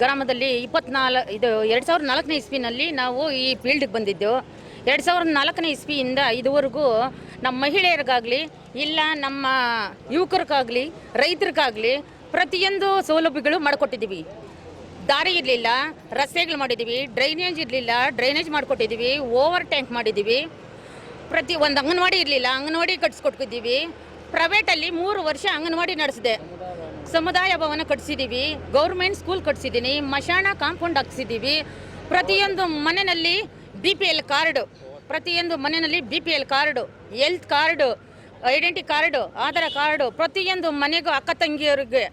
ಗ್ರಾಮದಲ್ಲಿ ಇಪ್ಪತ್ನಾಲ್, ಇದು ಎರಡು ಸಾವಿರದ ನಾಲ್ಕನೇ ಇಸ್ವಿನಲ್ಲಿ ನಾವು ಈ ಫೀಲ್ಡ್ಗೆ ಬಂದಿದ್ದೆವು. ಎರಡು ಸಾವಿರದ ನಾಲ್ಕನೇ ಇಸ್ವಿಯಿಂದ ಇದುವರೆಗೂ ನಮ್ಮ ಮಹಿಳೆಯರಿಗಾಗಲಿ, ಇಲ್ಲ ನಮ್ಮ ಯುವಕರಿಗಾಗಲಿ, ರೈತರಿಗಾಗಲಿ ಪ್ರತಿಯೊಂದು ಸೌಲಭ್ಯಗಳು ಮಾಡಿಕೊಟ್ಟಿದ್ದೀವಿ. ದಾರಿ ಇರಲಿಲ್ಲ, ರಸ್ತೆಗಳು ಮಾಡಿದ್ದೀವಿ ಡ್ರೈನೇಜ್ ಇರಲಿಲ್ಲ ಡ್ರೈನೇಜ್ ಮಾಡಿಕೊಟ್ಟಿದ್ದೀವಿ ಓವರ್ ಟ್ಯಾಂಕ್ ಮಾಡಿದ್ದೀವಿ. ಪ್ರತಿ ಒಂದು ಅಂಗನವಾಡಿ ಇರಲಿಲ್ಲ, ಅಂಗನವಾಡಿ ಕಟ್ಸ್ಕೊಟ್ಟಿದ್ದೀವಿ ಪ್ರೈವೇಟಲ್ಲಿ ಮೂರು ವರ್ಷ ಅಂಗನವಾಡಿ ನಡೆಸಿದೆ. ಸಮುದಾಯ ಭವನ ಕಟ್ಸಿದ್ದೀವಿ ಗೌರ್ಮೆಂಟ್ ಸ್ಕೂಲ್ ಕಟ್ಸಿದ್ದೀನಿ ಮಶಾಣ ಕಾಂಪೌಂಡ್ ಹಾಕ್ಸಿದ್ದೀವಿ ಪ್ರತಿಯೊಂದು ಮನೆಯಲ್ಲಿ ಬಿ ಪಿ ಎಲ್ ಕಾರ್ಡು, ಪ್ರತಿಯೊಂದು ಮನೆಯಲ್ಲಿ B P L card health card identity card, Aadhaar card, ಪ್ರತಿಯೊಂದು ಮನೆಗೂ ಅಕ್ಕ ತಂಗಿಯರಿಗೆ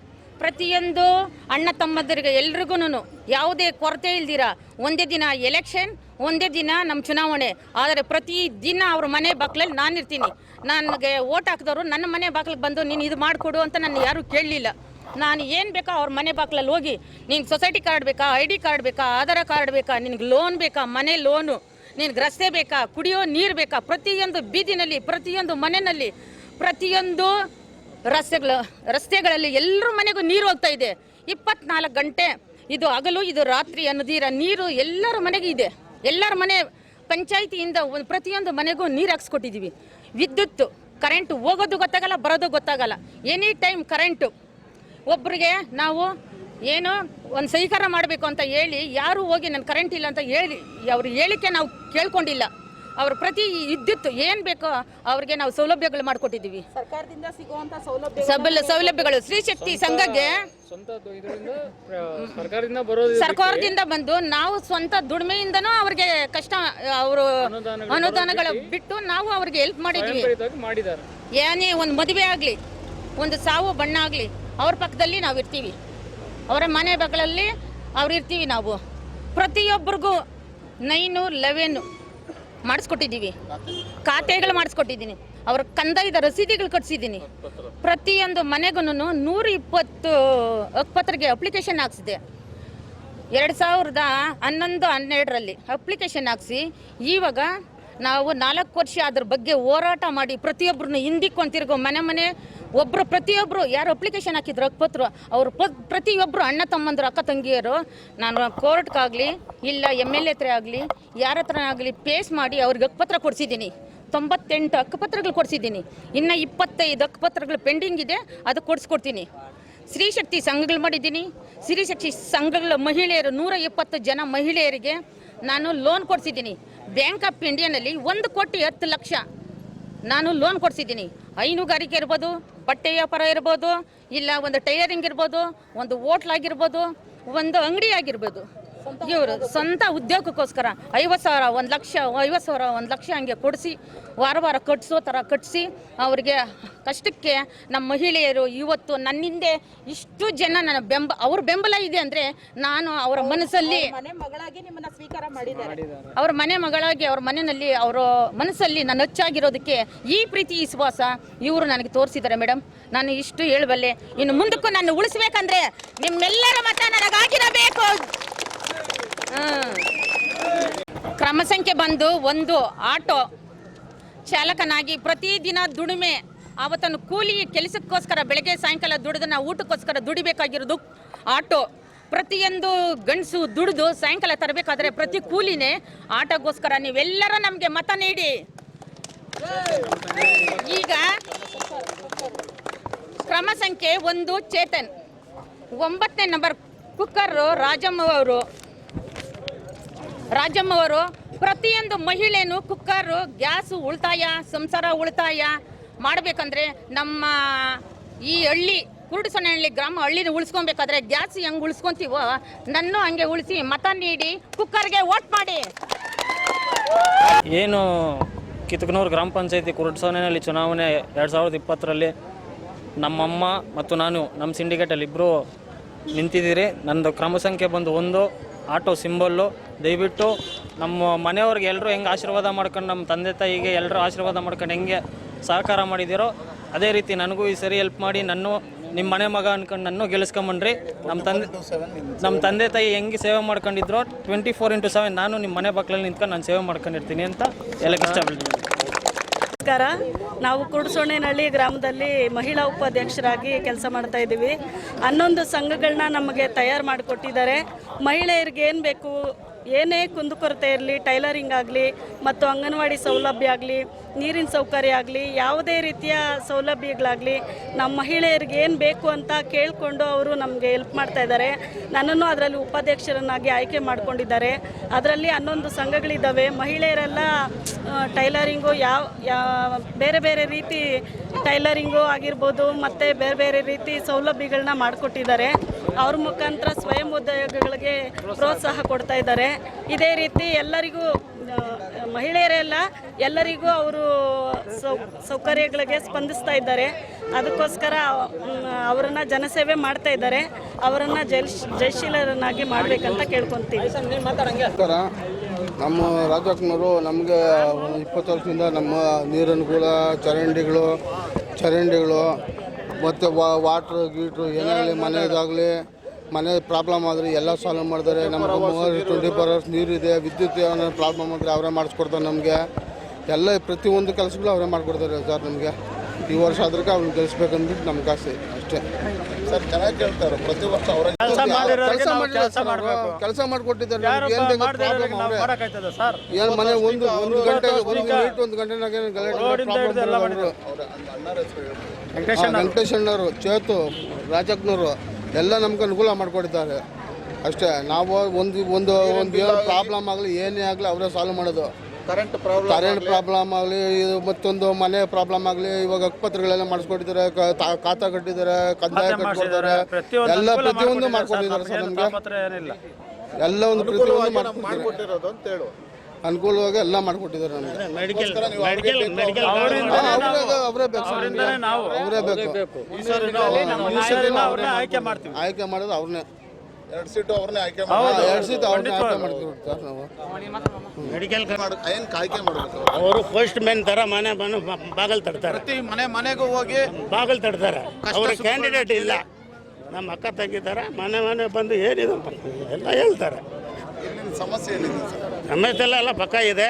ಪ್ರತಿಯೊಂದು ಅಣ್ಣ ತಮ್ಮದರಿಗೆ ಎಲ್ರಿಗೂ ಯಾವುದೇ ಕೊರತೆ ಇಲ್ದಿರ ಒಂದೇ ದಿನ ಎಲೆಕ್ಷನ್ ಒಂದೇ ದಿನ ನಮ್ಮ ಚುನಾವಣೆ. ಆದರೆ ಪ್ರತಿ ದಿನ ಅವ್ರ ಮನೆ ಬಾಗ್ಲಲ್ಲಿ ನಾನು ಇರ್ತೀನಿ ನನಗೆ ಓಟ್ ಹಾಕಿದವರು ನನ್ನ ಮನೆ ಬಾಗ್ಲಿಗೆ ಬಂದು ನೀನು ಇದು ಮಾಡಿಕೊಡು ಅಂತ ನಾನು ಯಾರೂ ಕೇಳಲಿಲ್ಲ. ನಾನು ಏನು ಬೇಕಾ ಅವ್ರ ಮನೆ ಬಾಗ್ಲಲ್ಲಿ ಹೋಗಿ? ನಿನ್ಗೆ ಸೊಸೈಟಿ ಕಾರ್ಡ್ ಬೇಕಾ ಐ ಡಿ ಕಾರ್ಡ್ ಬೇಕಾ, ಆಧಾರ ಕಾರ್ಡ್ ಬೇಕಾ, ನಿನಗೆ ಲೋನ್ ಬೇಕಾ, ಮನೆ ಲೋನು ನಿನಗೆ ರಸ್ತೆ ಬೇಕಾ, ಕುಡಿಯೋ ನೀರು ಬೇಕಾ, ಪ್ರತಿಯೊಂದು ಬೀದಿನಲ್ಲಿ, ಪ್ರತಿಯೊಂದು ಮನೆಯಲ್ಲಿ, ಪ್ರತಿಯೊಂದು ರಸ್ತೆಗಳು ರಸ್ತೆಗಳಲ್ಲಿ ಎಲ್ಲರ ಮನೆಗೂ ನೀರು ಹೋಗ್ತಾ ಇದೆ. ಇಪ್ಪತ್ನಾಲ್ಕು ಗಂಟೆ, ಇದು ಹಗಲು, ಇದು ರಾತ್ರಿ ಅನ್ನೋದೀರ, ನೀರು ಎಲ್ಲರ ಮನೆಗೂ ಇದೆ. ಎಲ್ಲರ ಮನೆ ಪಂಚಾಯಿತಿಯಿಂದ ಒಂದು ಪ್ರತಿಯೊಂದು ಮನೆಗೂ ನೀರು ಹಾಕ್ಸ್ಕೊಟ್ಟಿದ್ದೀವಿ ವಿದ್ಯುತ್ತು ಕರೆಂಟ್ ಹೋಗೋದು ಗೊತ್ತಾಗಲ್ಲ, ಬರೋದು ಗೊತ್ತಾಗಲ್ಲ. ಎನಿ ಟೈಮ್ ಕರೆಂಟು ಒಬ್ಬರಿಗೆ ನಾವು ಏನು ಒಂದು ಸ್ವೀಕಾರ ಮಾಡಬೇಕು ಅಂತ ಹೇಳಿ ಯಾರು ಹೋಗಿ ನನ್ನ ಕರೆಂಟ್ ಇಲ್ಲ ಅಂತ ಹೇಳಿ ಅವ್ರ ಹೇಳಿಕೆ ನಾವು ಕೇಳ್ಕೊಂಡಿಲ್ಲ. ಅವ್ರ ಪ್ರತಿ ವಿದ್ಯುತ್ ಏನು ಬೇಕೋ ಅವ್ರಿಗೆ ನಾವು ಸೌಲಭ್ಯಗಳು ಮಾಡಿಕೊಟ್ಟಿದ್ದೀವಿ. ಸರ್ಕಾರದಿಂದ ಸಿಗುವಂತ ಸೌಲಭ್ಯ ಸಬಲ ಸೌಲಭ್ಯಗಳು ಸ್ತ್ರೀಶಕ್ತಿ ಸಂಘಕ್ಕೆ ಸರ್ಕಾರದಿಂದ ಬರೋದು ಸರ್ಕಾರದಿಂದ ಬಂದು ನಾವು ಸ್ವಂತ ದುಡಿಮೆಯಿಂದನೂ ಅವ್ರಿಗೆ ಕಷ್ಟ ಅವರು ಅನುದಾನಗಳು ಬಿಟ್ಟು ನಾವು ಅವ್ರಿಗೆ ಹೆಲ್ಪ್ ಮಾಡಿದ್ವಿ. ಏನೇ ಒಂದು ಮದುವೆ ಆಗಲಿ ಒಂದು ಸಾವು ಬಣ್ಣ ಆಗಲಿ ಅವ್ರ ಪಕ್ಕದಲ್ಲಿ ನಾವು ಇರ್ತೀವಿ. ಅವರ ಮನೆ ಬಗಳಲ್ಲಿ ಅವ್ರು ಇರ್ತೀವಿ ನಾವು. ಪ್ರತಿಯೊಬ್ಬರಿಗೂ ನೈನು, ಲೆವೆನು ಮಾಡಿಸ್ಕೊಟ್ಟಿದ್ದೀವಿ. ಖಾತೆಗಳು ಮಾಡಿಸ್ಕೊಟ್ಟಿದ್ದೀನಿ. ಅವ್ರ ಕಂದಾಯದ ರಸೀದಿಗಳು ಕಟ್ಸಿದ್ದೀನಿ. ಪ್ರತಿಯೊಂದು ಮನೆಗೂ ನೂರ ಇಪ್ಪತ್ತು ಹಕ್ಪತ್ರಿಗೆ ಅಪ್ಲಿಕೇಶನ್ ಹಾಕ್ಸಿದೆ ಎರಡು ಸಾವಿರದ ಹನ್ನೊಂದು, ಹನ್ನೆರಡರಲ್ಲಿ ಅಪ್ಲಿಕೇಶನ್ ಹಾಕ್ಸಿ, ಇವಾಗ ನಾವು ನಾಲ್ಕು ವರ್ಷ ಅದ್ರ ಬಗ್ಗೆ ಹೋರಾಟ ಮಾಡಿ ಪ್ರತಿಯೊಬ್ಬರನ್ನ ಹಿಂದಿಕ್ಕೊಂಡು ತಿರುಗೋ ಮನೆ ಮನೆ ಒಬ್ಬರು ಪ್ರತಿಯೊಬ್ಬರು ಯಾರು ಅಪ್ಲಿಕೇಶನ್ ಹಾಕಿದ್ರು ಅಕ್ಕಪತ್ರ ಅವರು ಪ್ರತಿಯೊಬ್ಬರು ಅಣ್ಣ ತಮ್ಮಂದರು, ಅಕ್ಕ ತಂಗಿಯರು, ನಾನು ಕೋರ್ಟ್ಗಾಗಲಿ ಇಲ್ಲ ಎಂ ಎಲ್ ಎ ಹತ್ರ ಆಗಲಿ, ಯಾರ ಹತ್ರ ಆಗಲಿ ಪೇಸ್ ಮಾಡಿ ಅವ್ರಿಗೆ ಅಕ್ಕಪತ್ರ ಕೊಡಿಸಿದ್ದೀನಿ. ತೊಂಬತ್ತೆಂಟು ಅಕ್ಕಪತ್ರಗಳು ಕೊಡಿಸಿದ್ದೀನಿ. ಇನ್ನು ಇಪ್ಪತ್ತೈದು ಅಕ್ಕಪತ್ರಗಳು ಪೆಂಡಿಂಗ್ ಇದೆ, ಅದು ಕೊಡಿಸ್ಕೊಡ್ತೀನಿ. ಸ್ತ್ರೀಶಕ್ತಿ ಸಂಘಗಳು ಮಾಡಿದ್ದೀನಿ. ಸ್ತ್ರೀಶಕ್ತಿ ಸಂಘಗಳ ಮಹಿಳೆಯರು ನೂರ ಇಪ್ಪತ್ತು ಜನ ಮಹಿಳೆಯರಿಗೆ ನಾನು ಲೋನ್ ಕೊಡಿಸಿದ್ದೀನಿ. ಬ್ಯಾಂಕ್ ಆಫ್ ಇಂಡಿಯಾನಲ್ಲಿ ಒಂದು ಕೋಟಿ ಹತ್ತು ಲಕ್ಷ. ನಾನು ಲೋನ್ ಕೊಡಿಸಿದ್ದೀನಿ. ಹೈನುಗಾರಿಕೆ ಇರ್ಬೋದು, ಬಟ್ಟೆ ವ್ಯಾಪಾರ ಇರ್ಬೋದು, ಇಲ್ಲ ಒಂದು ಟೈಲರಿಂಗ್ ಇರ್ಬೋದು, ಒಂದು ಹೋಟ್ಲ್ ಆಗಿರ್ಬೋದು, ಒಂದು ಅಂಗಡಿ ಆಗಿರ್ಬೋದು. ಇವರು ಸ್ವಂತ ಉದ್ಯೋಗಕ್ಕೋಸ್ಕರ ಐವತ್ತು ಸಾವಿರ ಒಂದು ಲಕ್ಷ ಐವತ್ತು ಸಾವಿರ ಒಂದು ಲಕ್ಷ ಹಂಗೆ ಕೊಡಿಸಿ ವಾರ ವಾರ ಕಟ್ಟಿಸೋ ಥರ ಕಟ್ಟಿಸಿ ಅವರಿಗೆ ಕಷ್ಟಕ್ಕೆ ನಮ್ಮ ಮಹಿಳೆಯರು ಇವತ್ತು ನನ್ನಿಂದೆ ಇಷ್ಟು ಜನ ನನ್ನ ಬೆಂಬ ಅವ್ರ ಬೆಂಬಲ ಇದೆ ಅಂದರೆ ನಾನು ಅವರ ಮನಸ್ಸಲ್ಲಿ ಮನೆ ಮಗಳಾಗಿ ನಿಮ್ಮನ್ನ ಸ್ವೀಕಾರ ಮಾಡಿದ್ದಾರೆ ಅವ್ರ ಮನೆ ಮಗಳಾಗಿ ಅವ್ರ ಮನೆಯಲ್ಲಿ ಅವರ ಮನಸ್ಸಲ್ಲಿ ನಾನು ಹೆಚ್ಚಾಗಿರೋದಕ್ಕೆ ಈ ಪ್ರೀತಿ ಈ ವಿಶ್ವಾಸ ಇವರು ನನಗೆ ತೋರಿಸಿದ್ದಾರೆ ಮೇಡಮ್ ನಾನು ಇಷ್ಟು ಹೇಳಬಲ್ಲೆ ಇನ್ನು ಮುಂದಕ್ಕೂ ನಾನು ಉಳಿಸ್ಬೇಕಂದ್ರೆ ನಿಮ್ಮೆಲ್ಲರ ಮತ ನನಗಾಗಿರಬೇಕು. ಕ್ರಮ ಸಂಖ್ಯೆ ಬಂದು ಒಂದು, ಆಟೋ ಚಾಲಕನಾಗಿ ಪ್ರತಿದಿನ ದುಡಿಮೆ, ಆವತ್ತನ್ನು ಕೂಲಿ ಕೆಲಸಕ್ಕೋಸ್ಕರ ಬೆಳಗ್ಗೆ ಸಾಯಂಕಾಲ ದುಡಿದು ನಾವು ಊಟಕ್ಕೋಸ್ಕರ ದುಡಿಬೇಕಾಗಿರೋದು ಆಟೋ. ಪ್ರತಿಯೊಂದು ಗಂಡಸು ದುಡಿದು ಸಾಯಂಕಾಲ ತರಬೇಕಾದ್ರೆ ಪ್ರತಿ ಕೂಲಿನೇ ಆಟೋಗೋಸ್ಕರ ನೀವೆಲ್ಲರೂ ನಮಗೆ ಮತ ನೀಡಿ. ಈಗ ಕ್ರಮ ಸಂಖ್ಯೆ ಒಂದು, ಚೇತನ್. ಒಂಬತ್ತನೇ ನಂಬರ್ ಕುಕ್ಕರ್ ರಾಜಮ್ಮ ಅವರು ರಾಜಮ್ಮ ಅವರು ಪ್ರತಿಯೊಂದು ಮಹಿಳೆಯೂ ಕುಕ್ಕರು, ಗ್ಯಾಸು ಉಳಿತಾಯ, ಸಂಸಾರ ಉಳಿತಾಯ ಮಾಡಬೇಕಂದ್ರೆ ನಮ್ಮ ಈ ಹಳ್ಳಿ ಕುರುಡುಸನಹಳ್ಳಿ ಗ್ರಾಮ ಹಳ್ಳಿನ ಉಳಿಸ್ಕೊಬೇಕಾದ್ರೆ ಗ್ಯಾಸ್ ಹೆಂಗೆ ಉಳಿಸ್ಕೊಂತೀವೋ ನನ್ನ ಹಂಗೆ ಉಳಿಸಿ ಮತ ನೀಡಿ ಕುಕ್ಕರ್ಗೆ ವೋಟ್ ಮಾಡಿ. ಏನು ಕಿತ್ಕನೂರು ಗ್ರಾಮ ಪಂಚಾಯತಿ ಕುರುಡ್ಸೋನೆಯಲ್ಲಿ ಚುನಾವಣೆ ಎರಡು ಸಾವಿರದ ಇಪ್ಪತ್ತರಲ್ಲಿ ನಮ್ಮಮ್ಮ ಮತ್ತು ನಾನು ನಮ್ಮ ಸಿಂಡಿಕೇಟಲ್ಲಿ ಇಬ್ಬರು ನಿಂತಿದ್ದೀರಿ. ನನ್ನದು ಕ್ರಮ ಸಂಖ್ಯೆ ಬಂದು ಒಂದು ಆಟೋ ಸಿಂಬಲ್ಲು, ದಯವಿಟ್ಟು ನಮ್ಮ ಮನೆಯವ್ರಿಗೆ ಎಲ್ಲರೂ ಹೆಂಗೆ ಆಶೀರ್ವಾದ ಮಾಡ್ಕೊಂಡು ನಮ್ಮ ತಂದೆ ತಾಯಿಗೆ ಎಲ್ಲರೂ ಆಶೀರ್ವಾದ ಮಾಡ್ಕೊಂಡು ಹೆಂಗೆ ಸಹಕಾರ ಮಾಡಿದಿರೋ, ಅದೇ ರೀತಿ ನನಗೂ ಈ ಸರಿ ಹೆಲ್ಪ್ ಮಾಡಿ ನಾನು ನಿಮ್ಮ ಮನೆ ಮಗ ಅನ್ಕೊಂಡು ನನ್ನ ಗೆಲ್ಸ್ಕೊಂಬನ್ರಿ ನಮ್ಮ ತಂದೆ ನಮ್ಮ ತಂದೆ ತಾಯಿ ಹೆಂಗೆ ಸೇವೆ ಮಾಡ್ಕೊಂಡಿದ್ರು ಟ್ವೆಂಟಿ ಫೋರ್ ಇಂಟು ಸೆವೆನ್ ನಾನು ನಿಮ್ಮ ಮನೆ ಬಾಕ್ಲಲ್ಲಿ ನಿಂತ್ಕೊಂಡು ನಾನು ಸೇವೆ ಮಾಡ್ಕೊಂಡಿರ್ತೀನಿ ಅಂತ ಎಲ್ಲ ಇಷ್ಟಪಡ್ತೀನಿ. ನಮಸ್ಕಾರ. ನಾವು ಕುಡ್ಸೋಣೆನಹಳ್ಳಿ ಗ್ರಾಮದಲ್ಲಿ ಮಹಿಳಾ ಉಪಾಧ್ಯಕ್ಷರಾಗಿ ಕೆಲಸ ಮಾಡ್ತಾ ಇದ್ದೀವಿ. ಹನ್ನೊಂದು ಸಂಘಗಳನ್ನ ನಮಗೆ ತಯಾರು ಮಾಡಿಕೊಟ್ಟಿದ್ದಾರೆ. ಮಹಿಳೆಯರಿಗೆ ಏನು ಬೇಕು ಏನೇ ಕುಂದುಕೊರತೆ ಇರಲಿ, ಟೈಲರಿಂಗ್ ಆಗಲಿ, ಮತ್ತು ಅಂಗನವಾಡಿ ಸೌಲಭ್ಯ ಆಗಲಿ, ನೀರಿನ ಸೌಕರ್ಯ ಆಗಲಿ, ಯಾವುದೇ ರೀತಿಯ ಸೌಲಭ್ಯಗಳಾಗಲಿ, ನಮ್ಮ ಮಹಿಳೆಯರಿಗೆ ಏನು ಬೇಕು ಅಂತ ಕೇಳಿಕೊಂಡು ಅವರು ನಮಗೆ ಹೆಲ್ಪ್ ಮಾಡ್ತಾ ಇದ್ದಾರೆ. ನನ್ನನ್ನು ಅದರಲ್ಲಿ ಉಪಾಧ್ಯಕ್ಷರನ್ನಾಗಿ ಆಯ್ಕೆ ಮಾಡಿಕೊಂಡಿದ್ದಾರೆ. ಅದರಲ್ಲಿ ಹನ್ನೊಂದು ಸಂಘಗಳಿದ್ದಾವೆ. ಮಹಿಳೆಯರೆಲ್ಲ ಟೈಲರಿಂಗು ಯಾವ ಬೇರೆ ಬೇರೆ ರೀತಿ ಟೈಲರಿಂಗು ಆಗಿರ್ಬೋದು, ಮತ್ತು ಬೇರೆ ಬೇರೆ ರೀತಿ ಸೌಲಭ್ಯಗಳನ್ನ ಮಾಡಿಕೊಟ್ಟಿದ್ದಾರೆ. ಅವ್ರ ಮುಖಾಂತರ ಸ್ವಯಂ ಉದ್ಯೋಗಗಳಿಗೆ ಪ್ರೋತ್ಸಾಹ ಕೊಡ್ತಾ ಇದ್ದಾರೆ. ಇದೇ ರೀತಿ ಎಲ್ಲರಿಗೂ ಮಹಿಳೆಯರೆಲ್ಲ ಎಲ್ಲರಿಗೂ ಅವರು ಸೌ ಸೌಕರ್ಯಗಳಿಗೆ ಸ್ಪಂದಿಸ್ತಾ ಇದ್ದಾರೆ. ಅದಕ್ಕೋಸ್ಕರ ಅವರನ್ನು ಜನಸೇವೆ ಮಾಡ್ತಾ ಇದ್ದಾರೆ. ಅವರನ್ನು ಜಲ್ ಜಯಶೀಲರನ್ನಾಗಿ ಮಾಡಬೇಕಂತ ಕೇಳ್ಕೊತೀವಿ. ನಮ್ಮ ರಾಜಕ್ಕನವರು ನಮಗೆ ಇಪ್ಪತ್ತು ವರ್ಷದಿಂದ ನಮ್ಮ ನೀರನ್ನು ಕೂಡ ಚರಂಡಿಗಳು ಚರಂಡಿಗಳು ಮತ್ತು ವಾಟ್ರ್ ಗೀಟ್ರು ಏನಾಗಲಿ ಮನೆಯದಾಗಲಿ ಮನೆದಾಗಲಿ ಮನೆ ಪ್ರಾಬ್ಲಮ್ ಆದರೆ ಎಲ್ಲ ಸಾಲ್ವ್ ಮಾಡಿದ್ದಾರೆ ನಮ್ಗೆ ಟ್ವೆಂಟಿ ಫೋರ್ ಅವರ್ಸ್ ನೀರಿದೆ ವಿದ್ಯುತ್ ಏನಾದ್ರು ಪ್ರಾಬ್ಲಮ್ ಆದರೆ ಅವರೇ ಮಾಡಿಸ್ಕೊಡ್ತಾರೆ ನಮಗೆ. ಎಲ್ಲ ಪ್ರತಿಯೊಂದು ಕೆಲಸಗಳು ಅವರೇ ಮಾಡಿಕೊಡ್ತಾರೆ ಸರ್ ನಮಗೆ. ಈ ವರ್ಷ ಅದ್ರಿಗೆ ಅವ್ನು ಗೆಲ್ಸ್ಬೇಕಂದ್ಬಿಟ್ಟು ನಮ್ಗೆ ಆಸೆ ಅಷ್ಟೇ. ಸರ್ ಚೆನ್ನಾಗಿ ಕೇಳ್ತಾರೆ. ಪ್ರತಿ ವರ್ಷ ಅವರ ಕೆಲಸ ಕೆಲಸ ಮಾಡಿಕೊಟ್ಟಿದ್ದಾರೆ ಏನ್ ಮನೆ ಒಂದು ಒಂದು ಗಂಟೆ ಒಂದು ಗಂಟೆ ಒಂದು ಗಂಟೆನಾಗ ಹೆಸರು ಗಲಾಟೆ ಪ್ರಾಬ್ಲಮ್ ವೆಂಕಟೇಶಣ್ಣವರು ಚೇತು ರಾಜಕ್ನವರು ಎಲ್ಲ ನಮ್ಗೆ ಅನುಕೂಲ ಮಾಡಿಕೊಡ್ತಾರೆ ಅಷ್ಟೇ ನಾವು ಒಂದು ಒಂದು ಒಂದು ಏನು ಪ್ರಾಬ್ಲಮ್ ಆಗಲಿ? ಏನೇ ಆಗಲಿ ಅವರೇ ಸಾಲ್ವ್ ಮಾಡೋದು. ಕರೆಂಟ್ ಪ್ರಾಬ್ಲಮ್ ಕರೆಂಟ್ ಪ್ರಾಬ್ಲಮ್ ಆಗಲಿ ಇದು ಮತ್ತೊಂದು ಮನೆ ಪ್ರಾಬ್ಲಮ್ ಆಗಲಿ ಇವಾಗ ಅಕ್ಪತ್ರಗಳೆಲ್ಲ ಮಾಡಿಸ್ಕೊಟ್ಟಿದ್ದಾರೆ ಖಾತಾ ಕಟ್ಟಿದ್ದಾರೆ ಕಂದಾಯ ಕಟ್ಕೊಡ್ತಾರೆ ಎಲ್ಲ ಪ್ರತಿಯೊಂದು ಮಾಡ್ಕೊಟ್ಟಿದ್ದಾರೆ ಸರ್ ನಮಗೆ. ಎಲ್ಲ ಒಂದು ಪ್ರತಿಯೊಂದು ಮಾಡಿಕೊಟ್ಟಿರೋದು ಅಂತ ಹೇಳು. ಅನುಕೂಲವಾಗಿ ಎಲ್ಲ ಮಾಡ್ಕೊಟ್ಟಿದ್ದಾರೆ ನಮಗೆ. ಮೆಡಿಕಲ್ ಮೆಡಿಕಲ್ ಬೇಕು, ಅವರೇ ಬೇಕು ಅವರೇ ಬೇಕು ಈ ಸರಿ ಅವ್ರನ್ನೇ ಆಯ್ಕೆ ಮಾಡ್ತೀವಿ. ಆಯ್ಕೆ ಮಾಡೋದು ಅವ್ರನ್ನೇ. ಎರಡು ಸೀಟು ಅವ್ರನ್ನೇ ಆಯ್ಕೆ ಮಾಡಿ ಎರಡು ಸೀಟ್ ಅವ್ರನ್ನೇ ಆಯ್ಕೆ ಮಾಡ್ತೀವಿ ಸರ್ ನಾವು. ಮೆಡಿಕಲ್ ಏನು ಆಯ್ಕೆ ಮಾಡಬೇಕು? ಅವರು ಫಸ್ಟ್ ಮೆನ್ ತರ ಮನೆ ಮನೆ ಬಾಗಲ್ ತಡ್ತಾರೆ. ಪ್ರತಿ ಮನೆ ಮನೆಗೂ ಹೋಗಿ ಬಾಗಲ್ ತಡ್ತಾರೆ. ಅವರ ಕ್ಯಾಂಡಿಡೇಟ್ ಇಲ್ಲ. ನಮ್ಮ ಅಕ್ಕ ತಂಗಿದ್ದಾರೆ ಮನೆ ಮನೆ ಬಂದು ಏನಿದೆ ಎಲ್ಲ ಹೇಳ್ತಾರೆ. ಸಮಸ್ಯೆ ಏನಿದೆ ಸರ್ ಸಮಸ್ಯೆ ಎಲ್ಲ ಎಲ್ಲ ಪಕ್ಕ ಇದೆ.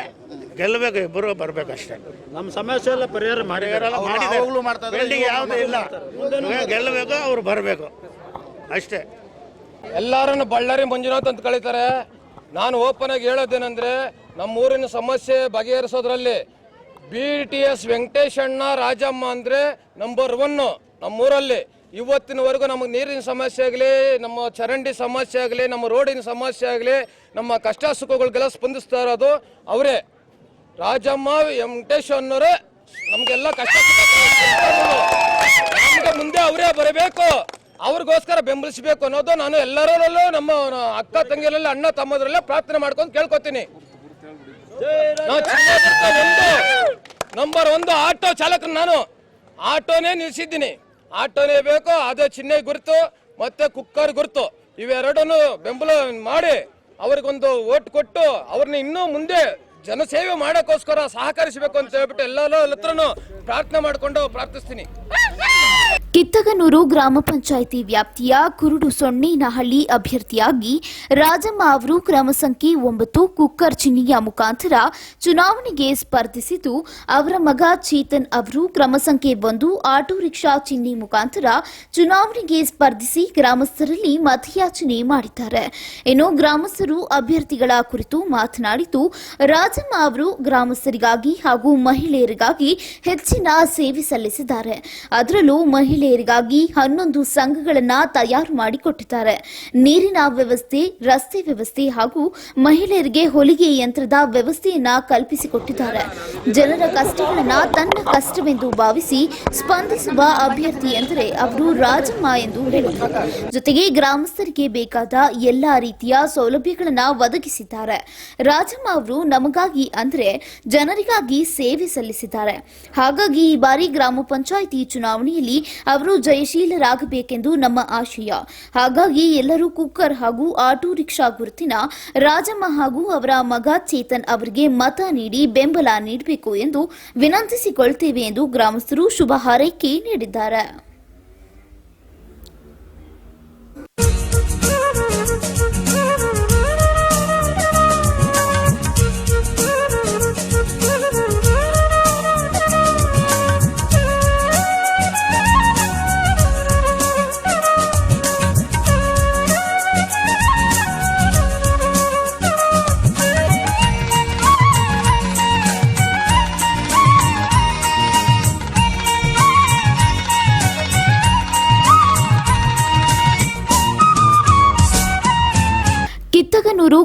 ಗೆಲ್ಲಬೇಕು ಇಬ್ಬರು ಬರ್ಬೇಕಷ್ಟೇ. ನಮ್ಮ ಸಮಸ್ಯೆ ಎಲ್ಲ ಪರಿಹಾರ ಮಾಡಿ ಅವ್ರು ಯಾವಾಗ್ಲೂ ಮಾಡ್ತಾ ಇದ್ದಾರೆ, ಬಿಲ್ಡಿಂಗ್ ಯಾವುದೂ ಇಲ್ಲ. ಗೆಲ್ಲಬೇಕು ಅವ್ರು ಬರಬೇಕು. ಅಷ್ಟೇ. ಎಲ್ಲರನ್ನು ಬಳ್ಳಾರಿ ಮಂಜುನಾಥ್ ಅಂತ ಕರೀತಾರೆ. ನಾನು ಓಪನ್ ಆಗಿ ಹೇಳೋದೇನೆಂದ್ರೆ ನಮ್ಮ ಊರಿನ ಸಮಸ್ಯೆ ಬಗೆಹರಿಸೋದ್ರಲ್ಲಿ ಬಿ ಟಿ ಎಸ್ ವೆಂಕಟೇಶಣ್ಣ ರಾಜಮ್ಮ ಅಂದರೆ ನಂಬರ್ ಒನ್ನು ನಮ್ಮೂರಲ್ಲಿ. ಇವತ್ತಿನವರೆಗೂ ನಮಗೆ ನೀರಿನ ಸಮಸ್ಯೆ ಆಗಲಿ, ನಮ್ಮ ಚರಂಡಿ ಸಮಸ್ಯೆ ಆಗಲಿ, ನಮ್ಮ ರೋಡಿನ ಸಮಸ್ಯೆ ಆಗಲಿ, ನಮ್ಮ ಕಷ್ಟ ಸುಖಗಳಿಗೆಲ್ಲ ಸ್ಪಂದಿಸ್ತಾ ಇರೋದು ಅವರೇ. ರಾಜಮ್ಮ, ವೆಂಕಟೇಶ್ ಅನ್ನೋರೇ ನಮಗೆಲ್ಲ ಕಷ್ಟ ನಮಗೆ ಮುಂದೆ ಅವರೇ ಬರಬೇಕು. ಅವ್ರಿಗೋಸ್ಕರ ಬೆಂಬಲಿಸಬೇಕು ಅನ್ನೋದು ನಾನು ಎಲ್ಲರಲ್ಲೂ ನಮ್ಮ ಅಕ್ಕ ತಂಗಿಯಲ್ಲ ಅಣ್ಣ ತಮ್ಮದ್ರಲ್ಲೇ ಪ್ರಾರ್ಥನೆ ಮಾಡ್ಕೊಂಡು ಕೇಳ್ಕೊತೀನಿ. ನಂಬರ್ ಒಂದು ಆಟೋ ಚಾಲಕನ ನಾನು. ಆಟೋನೇ ನಿಲ್ಸಿದ್ದೀನಿ. ಆಟೋನೇ ಬೇಕು, ಅದೇ ಚಿಹ್ನೆ ಗುರುತು, ಮತ್ತೆ ಕುಕ್ಕರ್ ಗುರುತು. ಇವೆರಡನ್ನು ಬೆಂಬಲ ಮಾಡಿ ಅವ್ರಿಗೊಂದು ಓಟ್ ಕೊಟ್ಟು ಅವ್ರನ್ನ ಇನ್ನೂ ಮುಂದೆ ಜನಸೇವೆ ಮಾಡೋಕ್ಕೋಸ್ಕರ ಸಹಕರಿಸಬೇಕು ಅಂತ ಹೇಳ್ಬಿಟ್ಟು ಎಲ್ಲರೂ ಹತ್ರನೂ ಪ್ರಾರ್ಥನೆ ಮಾಡಿಕೊಂಡು ಪ್ರಾರ್ಥಿಸ್ತೀನಿ. ಕಿತ್ತಗನೂರು ಗ್ರಾಮ ಪಂಚಾಯಿತಿ ವ್ಯಾಪ್ತಿಯ ಕುರುಡು ಸೊನ್ನೇನಹಳ್ಳಿ ಅಭ್ಯರ್ಥಿಯಾಗಿ ರಾಜಮ್ಮ ಅವರು ಕ್ರಮ ಸಂಖ್ಯೆ ಒಂಬತ್ತು, ಕುಕ್ಕರ್ ಚಿನ್ನಿಯ ಮುಖಾಂತರ ಚುನಾವಣೆಗೆ ಸ್ಪರ್ಧಿಸಿದ್ದು, ಅವರ ಮಗ ಚೇತನ್ ಅವರು ಕ್ರಮ ಸಂಖ್ಯೆ ಒಂದು, ಆಟೋ ರಿಕ್ಷಾ ಚಿನ್ನಿ ಮುಖಾಂತರ ಚುನಾವಣೆಗೆ ಸ್ಪರ್ಧಿಸಿ ಗ್ರಾಮಸ್ಥರಲ್ಲಿ ಮತಯಾಚನೆ ಮಾಡಿದ್ದಾರೆ. ಇನ್ನು ಗ್ರಾಮಸ್ಥರು ಅಭ್ಯರ್ಥಿಗಳ ಕುರಿತು ಮಾತನಾಡಿದ್ದು, ರಾಜಮ್ಮ ಅವರು ಗ್ರಾಮಸ್ಥರಿಗಾಗಿ ಹಾಗೂ ಮಹಿಳೆಯರಿಗಾಗಿ ಹೆಚ್ಚಿನ ಸೇವೆ ಸಲ್ಲಿಸಿದ್ದಾರೆ. ಅದರಲ್ಲೂ ಮಹಿಳೆಯರಿಗಾಗಿ ಹನ್ನೊಂದು ಸಂಘಗಳನ್ನ ತಯಾರು ಮಾಡಿಕೊಟ್ಟಿದ್ದಾರೆ. ನೀರಿನ ವ್ಯವಸ್ಥೆ, ರಸ್ತೆ ವ್ಯವಸ್ಥೆ ಹಾಗೂ ಮಹಿಳೆಯರಿಗೆ ಹೊಲಿಗೆ ಯಂತ್ರದ ವ್ಯವಸ್ಥೆಯನ್ನ ಕಲ್ಪಿಸಿಕೊಟ್ಟಿದ್ದಾರೆ. ಜನರ ಕಷ್ಟಗಳನ್ನು ತನ್ನ ಕಷ್ಟವೆಂದು ಭಾವಿಸಿ ಸ್ಪಂದಿಸುವ ಅಭ್ಯರ್ಥಿ ಎಂದರೆ ಅವರು ರಾಜಮ್ಮ ಎಂದು ಹೇಳಿದರು. ಜೊತೆಗೆ ಗ್ರಾಮಸ್ಥರಿಗೆ ಬೇಕಾದ ಎಲ್ಲಾ ರೀತಿಯ ಸೌಲಭ್ಯಗಳನ್ನ ಒದಗಿಸಿದ್ದಾರೆ. ರಾಜಮ್ಮ ಅವರು ನಮಗಾಗಿ ಅಂದರೆ ಜನರಿಗಾಗಿ ಸೇವೆ ಸಲ್ಲಿಸಿದ್ದಾರೆ. ಹಾಗಾಗಿ ಈ ಬಾರಿ ಗ್ರಾಮ ಪಂಚಾಯಿತಿ ಚುನಾವಣೆಯಲ್ಲಿ ಅವರು ಜಯಶೀಲರಾಗಬೇಕೆಂದು ನಮ್ಮ ಆಶಯ. ಹಾಗಾಗಿ ಎಲ್ಲರೂ ಕುಕ್ಕರ್ ಹಾಗೂ ಆಟೋ ರಿಕ್ಷಾ ಗುರುತಿನ ರಾಜಮ್ಮ ಹಾಗೂ ಅವರ ಮಗ ಚೇತನ್ ಅವರಿಗೆ ಮತ ನೀಡಿ ಬೆಂಬಲ ನೀಡಬೇಕು ಎಂದು ವಿನಂತಿಸಿಕೊಳ್ತೇವೆ ಎಂದು ಗ್ರಾಮಸ್ಥರು ಶುಭ ಹಾರೈಕೆ ನೀಡಿದ್ದಾರೆ.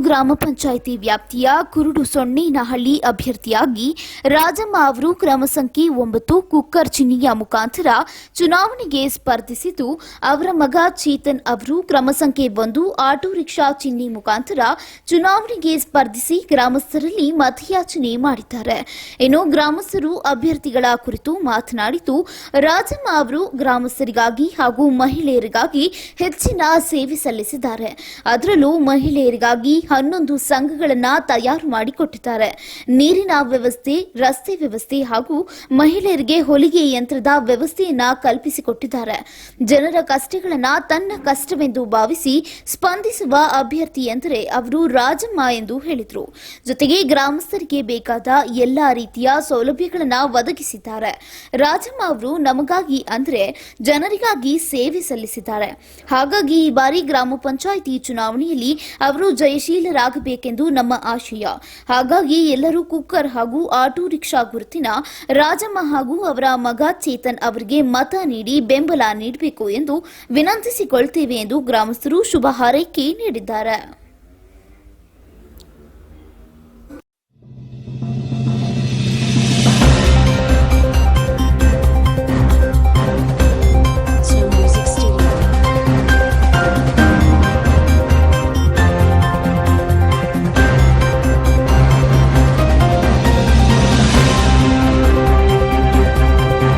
ಗ್ರಾಮ ಪಂಚಾಯಿತಿ ವ್ಯಾಪ್ತಿಯ ಕುರುಡು ಸೊನ್ನೇನಹಳ್ಳಿ ಅಭ್ಯರ್ಥಿಯಾಗಿ ರಾಜಮ್ಮ ಅವರು ಕ್ರಮ ಸಂಖ್ಯೆ ಒಂಬತ್ತು, ಕುಕ್ಕರ್ ಚಿನ್ನಿಯ ಮುಖಾಂತರ ಚುನಾವಣೆಗೆ ಸ್ಪರ್ಧಿಸಿದ್ದು, ಅವರ ಮಗ ಚೇತನ್ ಅವರು ಕ್ರಮ ಸಂಖ್ಯೆ ಒಂದು, ಆಟೋ ರಿಕ್ಷಾ ಚಿನ್ನಿ ಮುಖಾಂತರ ಚುನಾವಣೆಗೆ ಸ್ಪರ್ಧಿಸಿ ಗ್ರಾಮಸ್ಥರಲ್ಲಿ ಮತಯಾಚನೆ ಮಾಡಿದ್ದಾರೆ. ಇನ್ನು ಗ್ರಾಮಸ್ಥರು ಅಭ್ಯರ್ಥಿಗಳ ಕುರಿತು ಮಾತನಾಡಿದ್ದು, ರಾಜಮ್ಮ ಅವರು ಗ್ರಾಮಸ್ಥರಿಗಾಗಿ ಹಾಗೂ ಮಹಿಳೆಯರಿಗಾಗಿ ಹೆಚ್ಚಿನ ಸೇವೆ ಸಲ್ಲಿಸಿದ್ದಾರೆ. ಅದರಲ್ಲೂ ಮಹಿಳೆಯರಿಗಾಗಿ ಹನ್ನೊಂದು ಸಂಘಗಳನ್ನ ತಯಾರು ಮಾಡಿಕೊಟ್ಟಿದ್ದಾರೆ. ನೀರಿನ ವ್ಯವಸ್ಥೆ, ರಸ್ತೆ ವ್ಯವಸ್ಥೆ ಹಾಗೂ ಮಹಿಳೆಯರಿಗೆ ಹೊಲಿಗೆ ಯಂತ್ರದ ವ್ಯವಸ್ಥೆಯನ್ನ ಕಲ್ಪಿಸಿಕೊಟ್ಟಿದ್ದಾರೆ. ಜನರ ಕಷ್ಟಗಳನ್ನ ತನ್ನ ಕಷ್ಟವೆಂದು ಭಾವಿಸಿ ಸ್ಪಂದಿಸುವ ಅಭ್ಯರ್ಥಿ ಎಂದರೆ ಅವರು ರಾಜಮ್ಮ ಎಂದು ಹೇಳಿದರು. ಜೊತೆಗೆ ಗ್ರಾಮಸ್ಥರಿಗೆ ಬೇಕಾದ ಎಲ್ಲಾ ರೀತಿಯ ಸೌಲಭ್ಯಗಳನ್ನ ಒದಗಿಸಿದ್ದಾರೆ. ರಾಜಮ್ಮ ಅವರು ನಮಗಾಗಿ ಅಂದ್ರೆ ಜನರಿಗಾಗಿ ಸೇವೆ ಸಲ್ಲಿಸಿದ್ದಾರೆ. ಹಾಗಾಗಿ ಈ ಬಾರಿ ಗ್ರಾಮ ಪಂಚಾಯಿತಿ ಚುನಾವಣೆಯಲ್ಲಿ ಅವರು ಜಯಶೀಲರಾಗಬೇಕೆಂದು ನಮ್ಮ ಆಶಯ. ಹಾಗಾಗಿ ಎಲ್ಲರೂ ಕುಕ್ಕರ್ ಹಾಗೂ ಆಟೋ ರಿಕ್ಷಾ ಗುರುತಿನ ರಾಜಮ್ಮ ಹಾಗೂ ಅವರ ಮಗ ಚೇತನ್ ಅವರಿಗೆ ಮತ ನೀಡಿ ಬೆಂಬಲ ನೀಡಬೇಕು ಎಂದು ವಿನಂತಿಸಿಕೊಳ್ತೇವೆ ಎಂದು ಗ್ರಾಮಸ್ಥರು ಶುಭ ಹಾರೈಕೆ ನೀಡಿದ್ದಾರೆ.